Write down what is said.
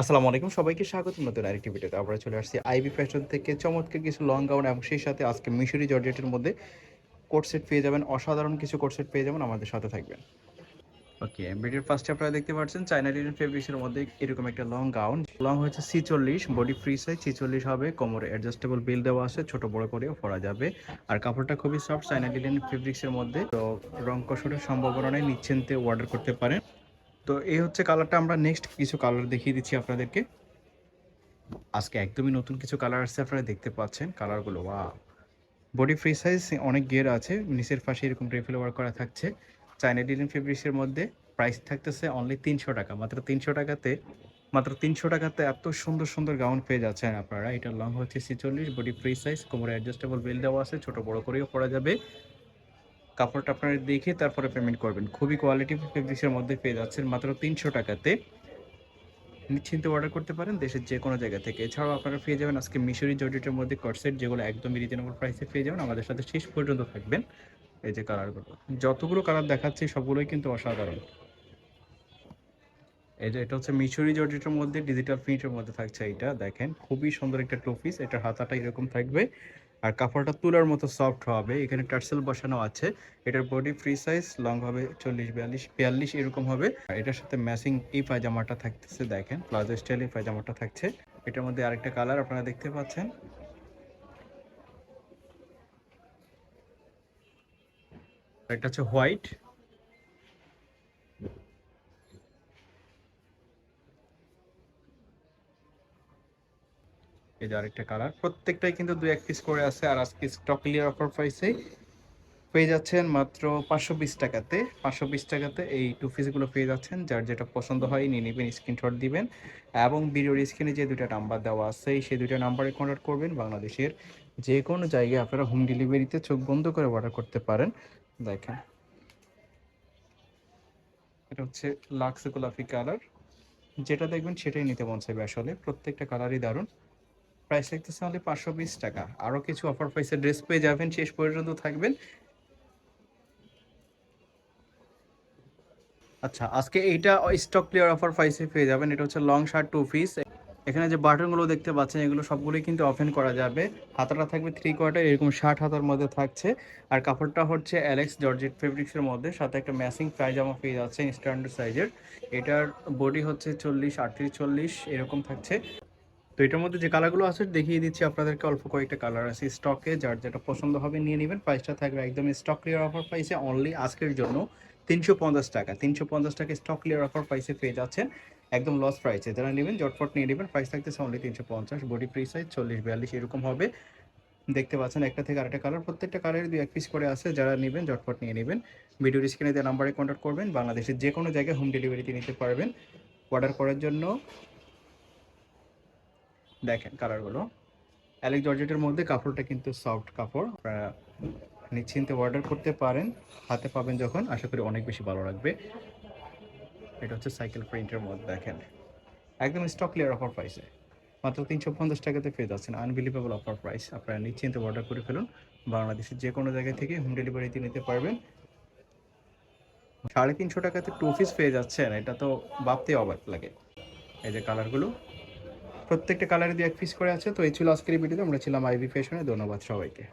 আসসালামু আলাইকুম, সবাইকে স্বাগত নতুন আরেকটি ভিডিওতে। আমরা চলে আসছি আইবি ফ্যাশন থেকে। চমৎকার কিছু লং গাউন এবং সেই সাথে আজকে মিশরি জর্জেটের মধ্যে কোট সেট পেয়ে যাবেন। অসাধারণ কিছু কোট সেট পেয়ে যাবেন। আমাদের সাথে থাকবেন। ওকে ভিডিওর ফার্স্টে আপনারা দেখতে পাচ্ছেন। চাইনা লিনেন ফেব্রিক্সের মধ্যে এরকম একটা লং গাউন লং হচ্ছে সি চল্লিশ বডি ফ্রি সাইজ সি চল্লিশ হবে। কোমরে অ্যাডজাস্টেবল বিল দেওয়া আছে। ছোট বড় করেও পরা যাবে। আর কাপড়টা খুবই সফট চাইনা লিনেন ফেব্রিক্সের মধ্যে। তো রং কষটের সম্ভাবনা নিশ্চিন্তে অর্ডার করতে পারেন। তো এই হচ্ছে কালারটা আমরা নেক্সট কিছু কালার দেখিয়ে দিচ্ছি আপনাদেরকে। আজকে একদমই নতুন কিছু কালার আসছে, আপনারা দেখতে পাচ্ছেন কালারগুলো ওয়া বডি ফ্রি সাইজ অনেক গিয়ার আছে, নিচের পাশে এরকম রিফিল ওয়ার করা থাকছে। চাইনা ডিলিন ফেব্রিক্সের মধ্যে প্রাইস থাকতেছে অনলি তিনশো টাকা, মাত্র তিনশো টাকাতে, মাত্র তিনশো টাকাতে এত সুন্দর সুন্দর গাউন পেয়ে যাচ্ছেন আপনারা। এটা লং হচ্ছে ছিচল্লিশ বডি ফ্রি সাইজ কোমরে অ্যাডজাস্টেবল বিল দেওয়া আছে, ছোটো বড় করেও পরা যাবে। কাপড়টা আপনারা দেখে তারপরে পেমেন্ট করবেন। খুবই কোয়ালিটি ফেব্রিক্সের মধ্যে পেয়ে যাচ্ছেন মাত্র তিনশো টাকাতে। নিশ্চিন্তে অর্ডার করতে পারেন দেশের যে কোনো জায়গা থেকে। এছাড়াও আপনারা পেয়ে যাবেন আজকে মিশরি জর্জেটের মধ্যে কটসেট যেগুলো একদমই রিজনেবল প্রাইসে পেয়ে যাবেন। আমাদের সাথে শেষ পর্যন্ত থাকবেন। এই যে কালারগুলো যতগুলো কালার দেখাচ্ছি সবগুলোই কিন্তু অসাধারণ। এই যে এটা হচ্ছে মিশরি জর্জেটের মধ্যে ডিজিটাল প্রিন্টের মধ্যে থাকছে এটা দেখেন খুবই সুন্দর একটা টপিস এটার হাতাটা এরকম থাকবে। আর কাপড়টা তুলার মতো সফট হবে। এখানে টার্সেল বসানো আছে। এটার বডি ফ্রি সাইজ লং হবে চল্লিশ, বিয়াল্লিশ বিয়াল্লিশ এরকম হবে। আর এটার সাথে ম্যাচিং এই পায়জামাটা থাকতেছে দেখেন, প্লাজো স্টাইল এই পায়জামাটা থাকছে। এটার মধ্যে আরেকটা কালার আপনারা দেখতে পাচ্ছেন। একটা হচ্ছে হোয়াইট এই যে আরেকটা কালার প্রত্যেকটাই কিন্তু দুই এক পিস করে আছে, আর আজকে স্টক ক্লিয়ার অফার প্রাইসে পেয়ে যাচ্ছেন মাত্র পাঁচশো বিশ টাকাতে। পাঁচশো বিশ টাকাতে এই টু পিসগুলো পেয়ে যাচ্ছেন। যার যেটা পছন্দ হয় নিয়ে নেবেন স্ক্রিনশট দিবেন। এবং ভিডিওর স্ক্রিনে যে দুইটা নাম্বার দেওয়া আছে, সেই দুইটা নাম্বারে কন্ট্যাক্ট করবেন। বাংলাদেশের যে কোনো জায়গায় আপনারা হোম ডেলিভারিতে চোখ বন্ধ করে অর্ডার করতে পারেন। দেখেন। এটা হচ্ছে লাক্স গোলাপি কালার যেটা দেখবেন সেটাই নিতে মন চাইবে আসলে। প্রত্যেকটা কালারই দারুণ। প্রাইস লাগতেছে অনলি পাঁচশো বিশ টাকা। আরও কিছু অফার প্রাইসে ড্রেস পেয়ে যাবেন, শেষ পর্যন্ত থাকবেন। আচ্ছা আজকে এইটা স্টক ক্লিয়ার অফার প্রাইসে পেয়ে যাবেন। এটা হচ্ছে লং শার্ট টু পিস এখানে যে বাটনগুলো দেখতে পাচ্ছেন, এগুলো সবগুলোই কিন্তু ওপেন করা যাবে। হাতাটা থাকবে থ্রি কোয়ার্টার এরকম শার্ট হাতার মধ্যে থাকছে। আর কাপড়টা হচ্ছে অ্যালেক্স জর্জেট ফেব্রিক্সের মধ্যে, সাথে একটা ম্যাচিং পায়জামা পেয়ে যাচ্ছে স্ট্যান্ডার্ড সাইজের এটার বডি হচ্ছে চল্লিশ, আটত্রিশ, চল্লিশ, এরকম থাকছে। তো এটার মধ্যে যে কালারগুলো আছে, দেখিয়ে দিচ্ছি আপনাদেরকে অল্প কয়েকটা কালার আছে। স্টকে যার যেটা পছন্দ হবে নিয়ে নেবেন। প্রাইসটা থাকবে একদম স্টক ক্লিয়ার অফার প্রাইসে অনলি আজকের জন্য তিনশো পঞ্চাশ টাকা। তিনশো পঞ্চাশ টাকা স্টক ক্লিয়ার অফার প্রাইসে পেয়ে যাচ্ছেন একদম লস প্রাইসে যারা নেবেন জটফট নিয়ে নেবেন। প্রাইস থাকতেছে অনলি তিনশো পঞ্চাশ। বডি ফ্রি সাইজ চল্লিশ বিয়াল্লিশ এরকম হবে। দেখতে পাচ্ছেন একটা থেকে আরেকটা কালার প্রত্যেকটা কালারের দুই এক পিস করে আছে। যারা নেবেন জটফট নিয়ে নেবেন। ভিডিওর স্ক্রিনে দেওয়া নাম্বারে কন্ট্যাক্ট করবেন। বাংলাদেশের যে কোনো জায়গায় হোম ডেলিভারিতে নিতে পারবেন। অর্ডার করার জন্য দেখেন কালারগুলো। অ্যালেক জর্জেটের মধ্যে কাপড়টা কিন্তু সফট কাপড়। আপনারা নিশ্চিন্তে অর্ডার করতে পারেন। হাতে পাবেন যখন, আশা করি অনেক বেশি ভালো লাগবে। এটা হচ্ছে সাইকেল প্রিন্টের মধ্যে, দেখেন। একদম স্টক ক্লিয়ার অফার প্রাইসে মাত্র তিনশো পঞ্চাশ টাকাতে পেয়ে যাচ্ছেন। আনবিলিভেবল অফার প্রাইস আপনারা নিশ্চিন্তে অর্ডার করে ফেলুন। বাংলাদেশের যে কোনো জায়গা থেকে হোম ডেলিভারিতে নিতে পারবেন। সাড়ে তিনশো টাকাতে টু পিস পেয়ে যাচ্ছেন। এটা তো ভাবতে অবাক লাগে। এই যে কালারগুলো প্রত্যেকটা কালারে দু এক পিস করে আছে। তো এই ছিল আজকের ভিডিওতে আমরা ছিলাম আইবি ফ্যাশনে ধন্যবাদ সবাইকে।